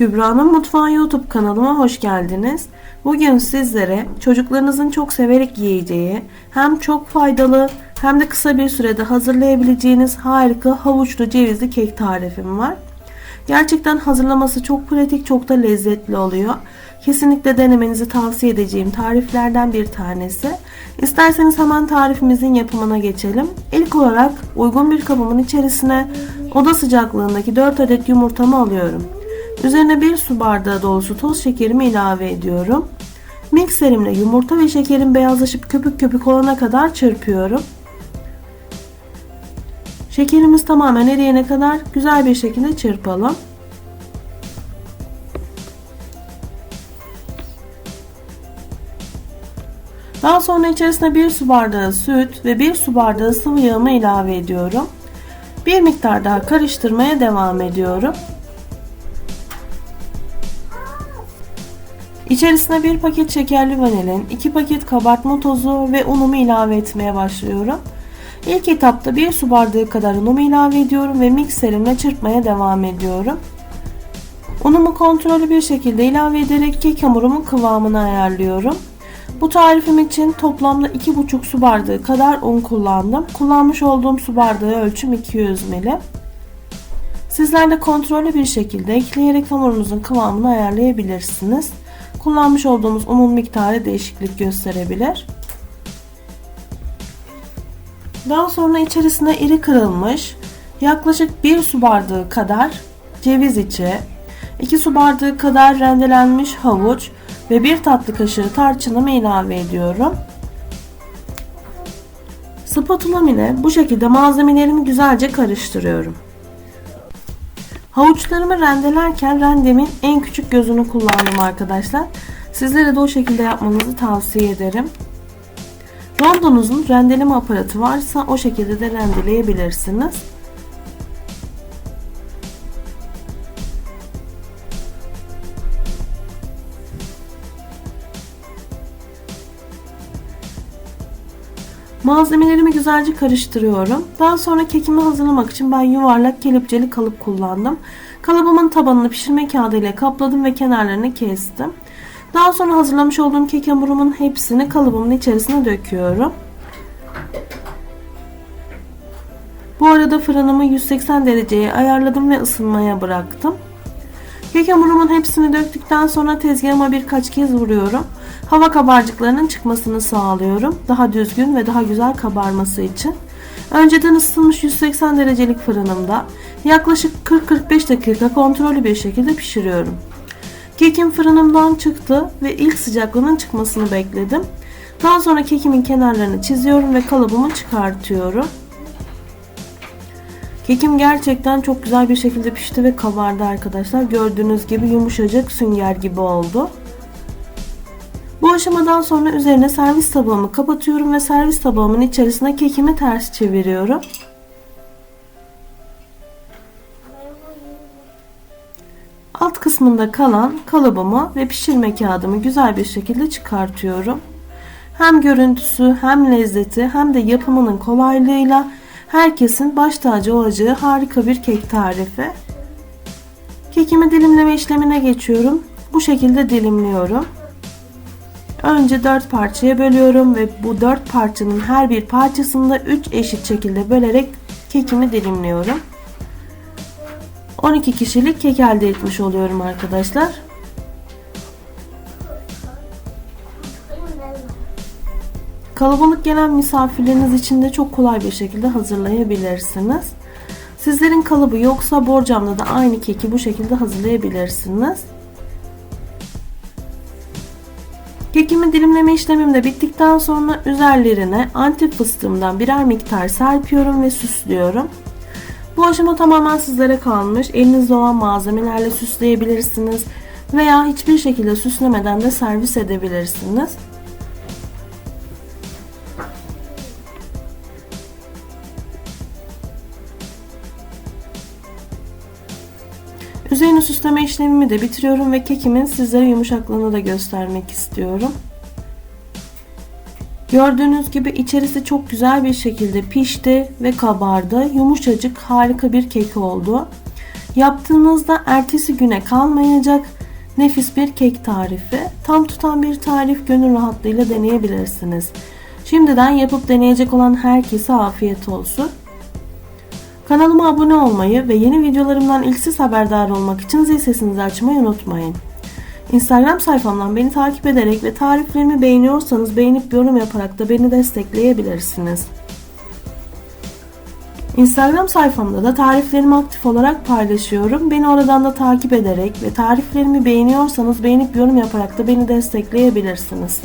Kübra'nın Mutfağı YouTube kanalıma hoş geldiniz. Bugün sizlere çocuklarınızın çok severek yiyeceği hem çok faydalı hem de kısa bir sürede hazırlayabileceğiniz harika havuçlu cevizli kek tarifim var. Gerçekten hazırlaması çok pratik, çok da lezzetli oluyor. Kesinlikle denemenizi tavsiye edeceğim tariflerden bir tanesi. İsterseniz hemen tarifimizin yapımına geçelim. İlk olarak uygun bir kabımın içerisine oda sıcaklığındaki 4 adet yumurtamı alıyorum. Üzerine 1 su bardağı dolusu toz şekerimi ilave ediyorum. Mikserimle yumurta ve şekerin beyazlaşıp köpük köpük olana kadar çırpıyorum. Şekerimiz tamamen eriyene kadar güzel bir şekilde çırpalım. Daha sonra içerisine 1 su bardağı süt ve 1 su bardağı sıvı yağımı ilave ediyorum. Bir miktar daha karıştırmaya devam ediyorum. İçerisine bir paket şekerli vanilin, 2 paket kabartma tozu ve unumu ilave etmeye başlıyorum. İlk etapta 1 su bardağı kadar unumu ilave ediyorum ve mikserimle çırpmaya devam ediyorum. Unumu kontrollü bir şekilde ilave ederek kek hamurumun kıvamını ayarlıyorum. Bu tarifim için toplamda 2,5 su bardağı kadar un kullandım. Kullanmış olduğum su bardağı ölçüm 200 ml. Sizler de kontrollü bir şekilde ekleyerek hamurunuzun kıvamını ayarlayabilirsiniz. Kullanmış olduğumuz unun miktarı değişiklik gösterebilir. Daha sonra içerisine iri kırılmış yaklaşık 1 su bardağı kadar ceviz içi, 2 su bardağı kadar rendelenmiş havuç ve 1 tatlı kaşığı tarçınımı ilave ediyorum. Spatulam ile bu şekilde malzemelerimi güzelce karıştırıyorum. Havuçlarımı rendelerken rendemin en küçük gözünü kullandım arkadaşlar. Sizlere de o şekilde yapmanızı tavsiye ederim. Rondonuzun rendeleme aparatı varsa o şekilde de rendeleyebilirsiniz. Malzemelerimi güzelce karıştırıyorum. Daha sonra kekimi hazırlamak için ben yuvarlak kelepçeli kalıp kullandım. Kalıbımın tabanını pişirme kağıdı ile kapladım ve kenarlarını kestim. Daha sonra hazırlamış olduğum kek hamurumun hepsini kalıbımın içerisine döküyorum. Bu arada fırınımı 180 dereceye ayarladım ve ısınmaya bıraktım. Kek hamurumun hepsini döktükten sonra tezgahıma birkaç kez vuruyorum. Hava kabarcıklarının çıkmasını sağlıyorum. Daha düzgün ve daha güzel kabarması için. Önceden ısıtılmış 180 derecelik fırınımda yaklaşık 40-45 dakika kontrollü bir şekilde pişiriyorum. Kekim fırınımdan çıktı ve ilk sıcaklığının çıkmasını bekledim. Daha sonra kekimin kenarlarını çiziyorum ve kalıbımı çıkartıyorum. Kekim gerçekten çok güzel bir şekilde pişti ve kabardı arkadaşlar. Gördüğünüz gibi yumuşacık sünger gibi oldu. Aşamadan sonra üzerine servis tabağımı kapatıyorum ve servis tabağımın içerisine kekimi ters çeviriyorum. Alt kısmında kalan kalıbımı ve pişirme kağıdımı güzel bir şekilde çıkartıyorum. Hem görüntüsü hem lezzeti hem de yapımının kolaylığıyla herkesin baş tacı olacağı harika bir kek tarifi. Kekimi dilimleme işlemine geçiyorum. Bu şekilde dilimliyorum. Önce 4 parçaya bölüyorum ve bu 4 parçanın her bir parçasını da 3 eşit şekilde bölerek kekimi dilimliyorum. 12 kişilik kek elde etmiş oluyorum arkadaşlar. Kalabalık gelen misafirleriniz için de çok kolay bir şekilde hazırlayabilirsiniz. Sizlerin kalıbı yoksa borcamda da aynı keki bu şekilde hazırlayabilirsiniz. Kekimi dilimleme işlemim de bittikten sonra üzerlerine antep fıstığımdan birer miktar serpiyorum ve süslüyorum. Bu aşama tamamen sizlere kalmış. Elinizde olan malzemelerle süsleyebilirsiniz veya hiçbir şekilde süslemeden de servis edebilirsiniz. Üzerine süsleme işlemimi de bitiriyorum ve kekimin sizlere yumuşaklığını da göstermek istiyorum. Gördüğünüz gibi içerisi çok güzel bir şekilde pişti ve kabardı. Yumuşacık harika bir kek oldu. Yaptığınızda ertesi güne kalmayacak nefis bir kek tarifi. Tam tutan bir tarif gönül rahatlığıyla deneyebilirsiniz. Şimdiden yapıp deneyecek olan herkese afiyet olsun. Kanalıma abone olmayı ve yeni videolarımdan ilk siz haberdar olmak için zil sesinizi açmayı unutmayın. Instagram sayfamdan beni takip ederek ve tariflerimi beğeniyorsanız beğenip yorum yaparak da beni destekleyebilirsiniz. Instagram sayfamda da tariflerimi aktif olarak paylaşıyorum. Beni oradan da takip ederek ve tariflerimi beğeniyorsanız beğenip yorum yaparak da beni destekleyebilirsiniz.